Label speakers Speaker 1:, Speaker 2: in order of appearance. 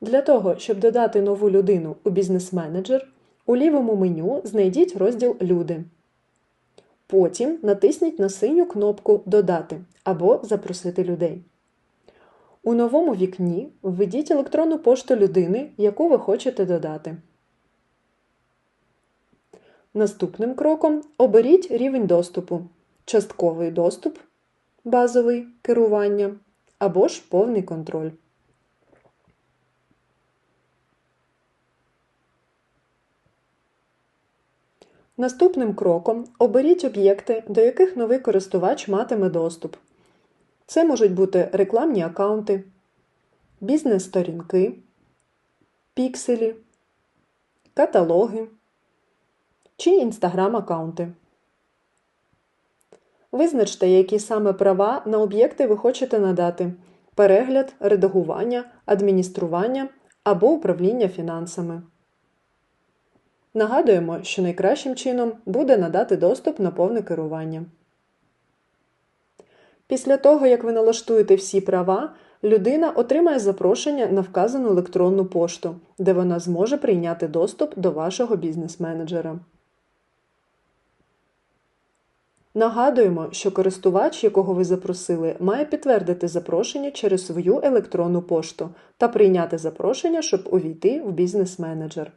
Speaker 1: Для того, щоб додати нову людину у бізнес-менеджер, у лівому меню знайдіть розділ Люди. Потім натисніть на синю кнопку Додати або Запросити людей. У новому вікні введіть електронну пошту людини, яку ви хочете додати. Наступним кроком оберіть рівень доступу: частковий доступ, базовий керування або ж повний контроль. Наступним кроком оберіть об'єкти, до яких новий користувач матиме доступ. Це можуть бути рекламні аккаунти, бізнес-сторінки, пікселі, каталоги чи інстаграм-аккаунти. Визначте, які саме права на об'єкти ви хочете надати: перегляд, редагування, адміністрування або управління фінансами. Нагадуємо, що найкращим чином буде надати доступ на повне керування. Після того, як ви налаштуєте всі права, людина отримає запрошення на вказану електронну пошту, де вона зможе прийняти доступ до вашого бізнес-менеджера. Нагадуємо, що користувач, якого ви запросили, має підтвердити запрошення через свою електронну пошту та прийняти запрошення, щоб увійти в бізнес-менеджер.